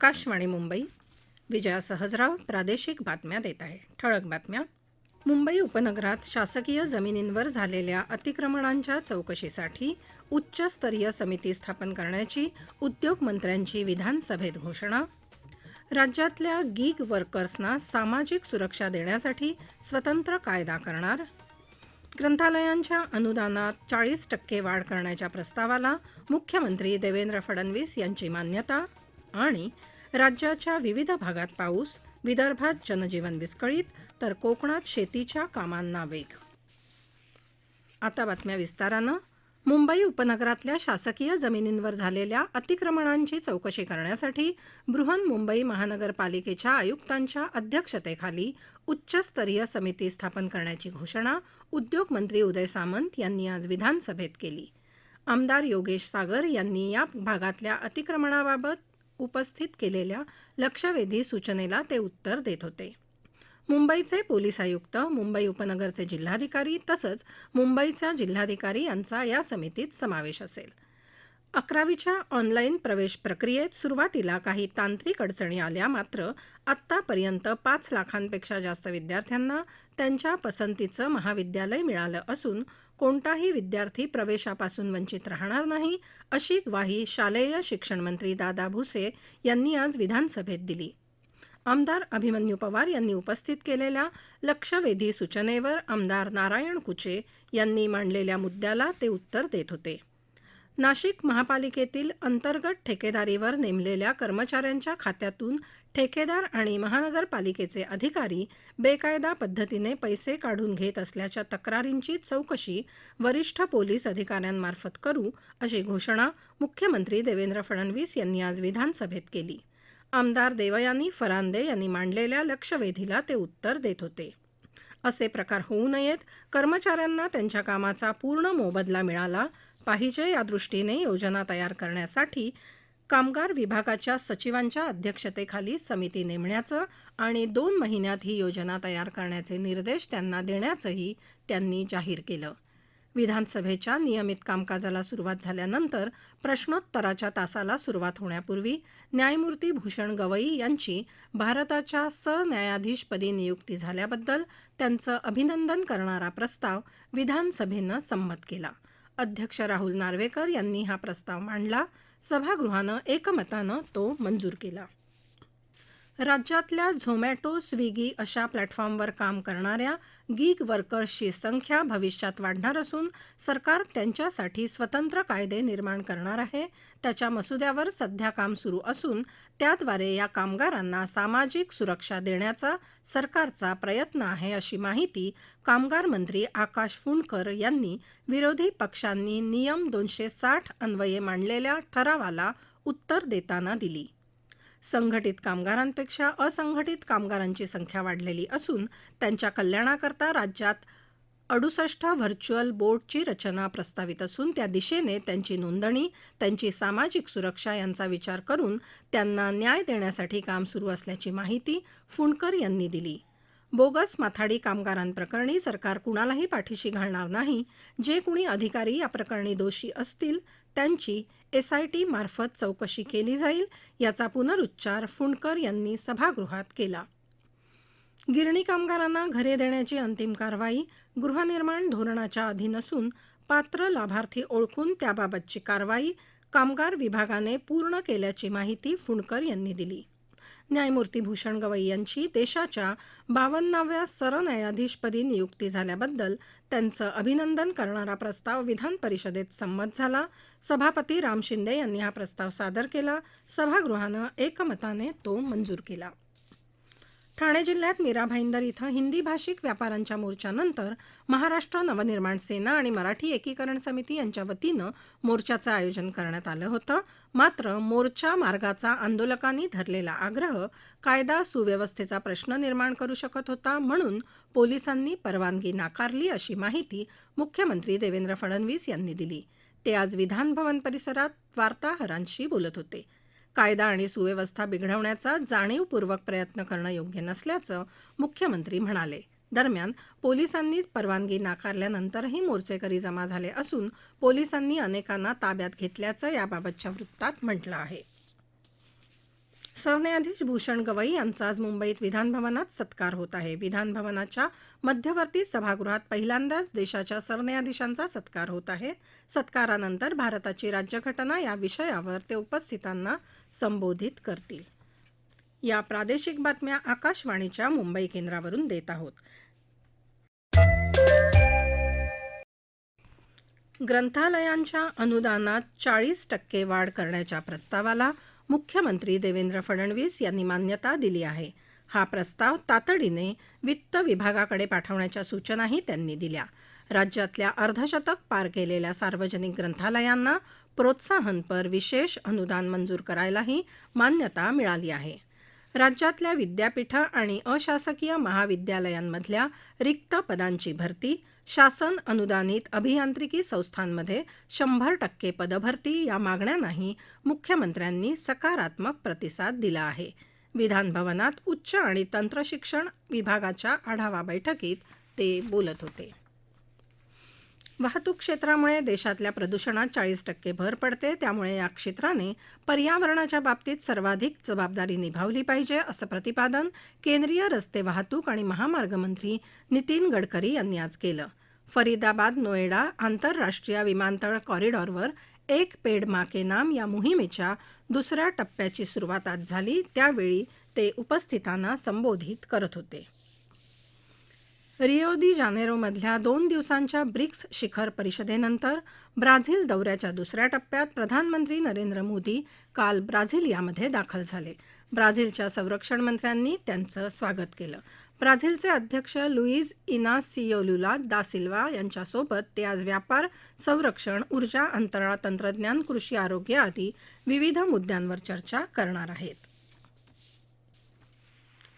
आकाशवाणी मुंबई. विजया सहजराव प्रादेशिक बातम्या देत आहे. ठळक बातम्या. मुंबई उपनगरात शासकीय जमिनींवर झालेल्या अतिक्रमणांच्या चौकशीसाठी उच्चस्तरीय समिती स्थापन करण्याची उद्योगमंत्र्यांची विधानसभेत घोषणा. राज्यातल्या गीग वर्कर्सना सामाजिक सुरक्षा देण्यासाठी स्वतंत्र कायदा करणार. ग्रंथालयांच्या अनुदानात चाळीस टक्के वाढ करण्याच्या प्रस्तावाला मुख्यमंत्री देवेंद्र फडणवीस यांची मान्यता आणि राज्याच्या विविध भागात पाऊस विदर्भात जनजीवन विस्कळीत तर कोकणात शेतीच्या कामांना वेग. आता बातम्या विस्तारानं. मुंबई उपनगरातल्या शासकीय जमिनींवर झालेल्या अतिक्रमणांची चौकशी करण्यासाठी बृहन्मुंबई महानगरपालिकेच्या आयुक्तांच्या अध्यक्षतेखाली उच्चस्तरीय समिती स्थापन करण्याची घोषणा उद्योगमंत्री उदय सामंत यांनी आज विधानसभेत केली. आमदार योगेश सागर यांनी या भागातल्या अतिक्रमणाबाबत उपस्थित केलेल्या लक्षवेधी सूचनेला ते उत्तर देत होते. मुंबईचे पोलीस आयुक्त मुंबई उपनगरचे जिल्हाधिकारी तसंच मुंबईचा जिल्हाधिकारी यांचा या समितीत समावेश असेल. अकरावीच्या ऑनलाईन प्रवेश प्रक्रियेत सुरुवातीला काही तांत्रिक अडचणी आल्या मात्र आत्तापर्यंत पाच लाखांपेक्षा जास्त विद्यार्थ्यांना त्यांच्या पसंतीचं महाविद्यालय मिळालं असून कोणताही विद्यार्थी प्रवेशापासून वंचित राहणार नाही अशी ग्वाही शालेय शिक्षणमंत्री दादा भुसे यांनी आज विधानसभेत दिली. आमदार अभिमन्यू पवार यांनी उपस्थित केलेल्या लक्षवेधी सूचनेवर आमदार नारायण कुचे यांनी मांडलेल्या मुद्द्याला ते उत्तर देत होते. नाशिक महापालिकेतील अंतर्गत ठेकेदारीवर नेमलेल्या कर्मचाऱ्यांच्या खात्यातून ठेकेदार आणि महानगरपालिकेचे अधिकारी बेकायदा पद्धतीने पैसे काढून घेत असल्याच्या तक्रारींची चौकशी वरिष्ठ पोलीस अधिकाऱ्यांमार्फत करू अशी घोषणा मुख्यमंत्री देवेंद्र फडणवीस यांनी आज विधानसभेत केली. आमदार देवयानी फरांदे यांनी मांडलेल्या लक्षवेधीला ते उत्तर देत होते. असे प्रकार होऊ नयेत कर्मचाऱ्यांना त्यांच्या कामाचा पूर्ण मोबदला मिळाला पाहिजे या दृष्टीने योजना तयार करण्यासाठी कामगार विभागाच्या सचिवांच्या अध्यक्षतेखाली समिती नेमण्याचं आणि दोन महिन्यात ही योजना तयार करण्याचे निर्देश त्यांना देण्याचंही त्यांनी जाहीर केलं. विधानसभेच्या नियमित कामकाजाला सुरुवात झाल्यानंतर प्रश्नोत्तराच्या तासाला सुरुवात होण्यापूर्वी न्यायमूर्ती भूषण गवई यांची भारताच्या सरन्यायाधीशपदी नियुक्ती झाल्याबद्दल त्यांचं अभिनंदन करणारा प्रस्ताव विधानसभेनं संमत केला. अध्यक्ष राहुल नार्वेकर यांनी हा प्रस्ताव मांडला. सभागृहानं एकमतानं तो मंजूर केला. राज्यातल्या झोमॅटो स्विगी अशा प्लॅटफॉर्मवर काम करणाऱ्या गीग वर्कर्सची संख्या भविष्यात वाढणार असून सरकार त्यांच्यासाठी स्वतंत्र कायदे निर्माण करणार आहे. त्याच्या मसुद्यावर सध्या काम सुरू असून त्याद्वारे या कामगारांना सामाजिक सुरक्षा देण्याचा सरकारचा प्रयत्न आहे अशी माहिती कामगार मंत्री आकाश फुंडकर यांनी विरोधी पक्षांनी नियम दोनशे साठ अन्वये मांडलेल्या ठरावाला उत्तर देताना दिली. संघटित कामगारांपेक्षा असंघटित कामगारांची संख्या वाढलेली असून त्यांच्या कल्याणाकरता राज्यात अडुसष्ट व्हर्च्युअल बोर्डची रचना प्रस्तावित असून त्या दिशेने त्यांची नोंदणी त्यांची सामाजिक सुरक्षा यांचा विचार करून त्यांना न्याय देण्यासाठी काम सुरू असल्याची माहिती फुंडकर यांनी दिली. बोगस माथाडी कामगारांप्रकरणी सरकार कुणालाही पाठीशी घालणार नाही. जे कुणी अधिकारी या प्रकरणी दोषी असतील त्यांची एसआयटी मार्फत चौकशी केली जाईल याचा पुनरुच्चार फुंडकर यांनी सभागृहात केला. गिरणी कामगारांना घरे देण्याची अंतिम कारवाई गृहनिर्माण धोरणाच्या अधीन असून पात्र लाभार्थी ओळखून त्याबाबतची कारवाई कामगार विभागाने पूर्ण केल्याची माहिती फुंडकर यांनी दिली. न्यायमूर्ती भूषण गवई यांची देशाच्या बावन्नाव्या सरन्यायाधीशपदी नियुक्ती झाल्याबद्दल त्यांचं अभिनंदन करणारा प्रस्ताव विधान परिषदेत संमत झाला. सभापती राम शिंदे यांनी हा प्रस्ताव सादर केला. सभागृहानं एकमताने तो मंजूर केला. ठाणे जिल्ह्यात मीरा भाईंदर इथं हिंदी भाषिक व्यापाऱ्यांच्या मोर्चानंतर महाराष्ट्र नवनिर्माण सेना आणि मराठी एकीकरण समिती यांच्या वतीनं मोर्चाचं आयोजन करण्यात आलं होतं. मात्र मोर्चा मार्गाचा आंदोलकांनी धरलेला आग्रह कायदा सुव्यवस्थेचा प्रश्न निर्माण करू शकत होता म्हणून पोलिसांनी परवानगी नाकारली अशी माहिती मुख्यमंत्री देवेंद्र फडणवीस यांनी दिली. ते आज विधानभवन परिसरात वार्ताहरांशी बोलत होते. कायदा आणि सुव्यवस्था बिघडवण्याचा जाणीवपूर्वक प्रयत्न करणं योग्य नसल्याचं मुख्यमंत्री म्हणाले. दरम्यान पोलिसांनी परवानगी नाकारल्यानंतरही मोर्चेकरी जमा झाले असून पोलिसांनी अनेकांना ताब्यात घेतल्याचं याबाबतच्या वृत्तात म्हटलं आहे. सरन्यायाधीश भूषण गवई यांचा आज मुंबईत विधानभवनात सत्कार होत आहे. विधानभवनाच्या मध्यवर्ती सभागृहात पहिल्यांदाच देशाच्या सरन्यायाधीशांचा सत्कार होत आहे. सत्कारानंतर भारताची राज्यघटना या विषयावर ते उपस्थितांना संबोधित करतील. या प्रादेशिक बातम्या आकाशवाणीच्या मुंबई केंद्रावरून देत आहोत. ग्रंथालयांच्या अनुदानात चाळीस टक्के वाढ करण्याच्या प्रस्तावाला मुख्यमंत्री देवेंद्र फडणवीस यांनी मान्यता दिली आहे. हा प्रस्ताव तातडीने वित्त विभागाकडे पाठवण्याच्या सूचनाही त्यांनी दिल्या. राज्यातल्या अर्धशतक पार केलेल्या सार्वजनिक ग्रंथालयांना प्रोत्साहनपर विशेष अनुदान मंजूर करायलाही मान्यता मिळाली आहे. राज्यातल्या विद्यापीठं आणि अशासकीय महाविद्यालयांमधल्या रिक्त पदांची भरती शासन अनुदानित अभियांत्रिकी संस्थांमध्ये शंभर टक्के पदभरती या मागण्यांनाही मुख्यमंत्र्यांनी सकारात्मक प्रतिसाद दिला आहे. विधानभवनात उच्च आणि तंत्रशिक्षण विभागाच्या आढावा बैठकीत ते बोलत होते. वाहतूक क्षेत्रामुळे देशातल्या प्रदूषणात चाळीस टक्के भर पडते. त्यामुळे या क्षेत्राने पर्यावरणाच्या बाबतीत सर्वाधिक जबाबदारी निभावली पाहिजे असं प्रतिपादन केंद्रीय रस्ते वाहतूक आणि महामार्ग मंत्री नितीन गडकरी यांनी आज केलं. फरीदाबाद नोएडा आंतरराष्ट्रीय विमानतळ कॉरिडॉरवर एक पेड मा के नाम या मोहिमेच्या दुसऱ्या टप्प्याची सुरुवात आज झाली. त्यावेळी ते उपस्थितांना संबोधित करत होते. रिओ दी जानेरोमधल्या दोन दिवसांच्या ब्रिक्स शिखर परिषदेनंतर ब्राझील दौऱ्याच्या दुसऱ्या टप्प्यात प्रधानमंत्री नरेंद्र मोदी काल ब्राझिलियामध्ये दाखल झाले. ब्राझीलच्या संरक्षण मंत्र्यांनी त्यांचं स्वागत केलं. ब्राझीलचे अध्यक्ष लुईज इनासियोलुला दा सिल्वा यांच्यासोबत ते आज व्यापार संरक्षण ऊर्जा अंतराळ तंत्रज्ञान कृषी आरोग्य आदी विविध मुद्द्यांवर चर्चा करणार आहेत.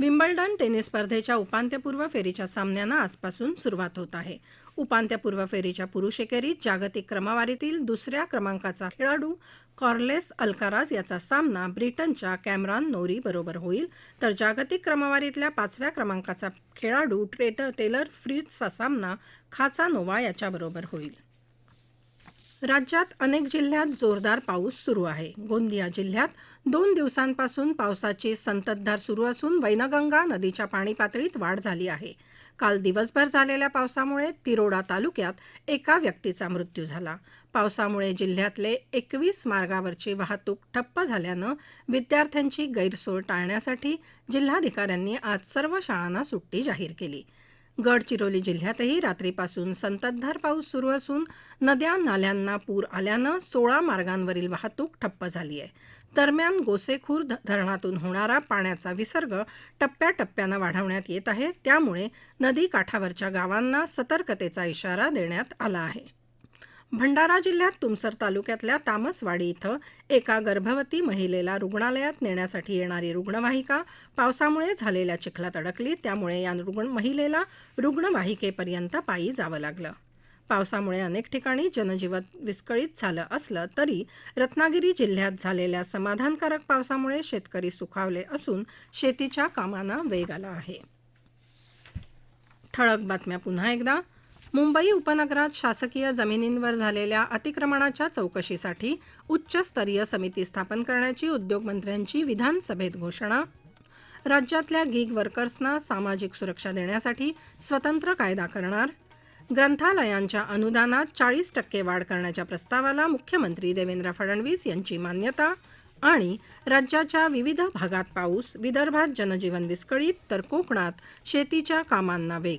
विम्बल्डन टेनिस स्पर्धेच्या उपांत्यपूर्व फेरीच्या सामन्यांना आजपासून सुरुवात होत आहे. उपांत्यपूर्व फेरीच्या पुरुष एकेरीत जागतिक क्रमवारीतील दुसऱ्या क्रमांकाचा खेळाडू कॉर्लेस अल्काराज याचा सामना ब्रिटनच्या कॅमरॉन नोरी बरोबर होईल. तर जागतिक क्रमवारीतल्या पाचव्या क्रमांकाचा खेळाडू ट्रेटर टेलर फ्रीजचा सामना खाचा नोवा याच्याबरोबर होईल. राज्यात अनेक जिल्ह्यात जोरदार पाऊस सुरू आहे. गोंदिया जिल्ह्यात दोन दिवसांपासून पावसाची संततधार सुरू असून वैनगंगा नदीच्या पाणी पातळीत वाढ झाली आहे. काल दिवसभर झालेल्या पावसामुळे तिरोडा तालुक्यात एका व्यक्तीचा मृत्यू झाला. पावसामुळे जिल्ह्यातले एकवीस मार्गावरची वाहतूक ठप्प झाल्यानं विद्यार्थ्यांची गैरसोय टाळण्यासाठी जिल्हाधिकाऱ्यांनी आज सर्व शाळांना सुट्टी जाहीर केली. गडचिरोली जिल्ह्यातही रात्रीपासून संततधार पाऊस सुरू असून नद्या नाल्यांना पूर आल्यानं सोळा मार्गांवरील वाहतूक ठप्प झाली आहे. दरम्यान गोसेखुर्द धरणातून होणारा पाण्याचा विसर्ग टप्प्याटप्प्यानं वाढवण्यात येत आहे. त्यामुळे नदी काठावरच्या गावांना सतर्कतेचा इशारा देण्यात आला आहे. भंडारा जिल्ह्यात तुमसर तालुक्यातल्या तामसवाडी इथं एका गर्भवती महिलेला रुग्णालयात नेण्यासाठी येणारी रुग्णवाहिका पावसामुळे झालेल्या चिखलात अडकली. त्यामुळे या रुग्ण महिलेला रुग्णवाहिकेपर्यंत पायी जावं लागलं. पावसामुळे अनेक ठिकाणी जनजीवन विस्कळीत झालं असलं तरी रत्नागिरी जिल्ह्यात झालेल्या समाधानकारक पावसामुळे शेतकरी सुखावले असून शेतीच्या कामांना वेग आला आहे. ठळक बातम्या पुन्हा एकदा. मुंबई उपनगरात शासकीय जमिनींवर झालेल्या अतिक्रमणाच्या चौकशीसाठी उच्चस्तरीय समिती स्थापन करण्याची उद्योगमंत्र्यांची विधानसभेत घोषणा. राज्यातल्या गिग वर्कर्सना सामाजिक सुरक्षा देण्यासाठी स्वतंत्र कायदा करणार. ग्रंथालयांच्या अनुदानात चाळीस टक्के वाढ करण्याच्या प्रस्तावाला मुख्यमंत्री देवेंद्र फडणवीस यांची मान्यता आणि राज्याच्या विविध भागात पाऊस विदर्भात जनजीवन विस्कळीत तर कोकणात शेतीच्या कामांना वेग.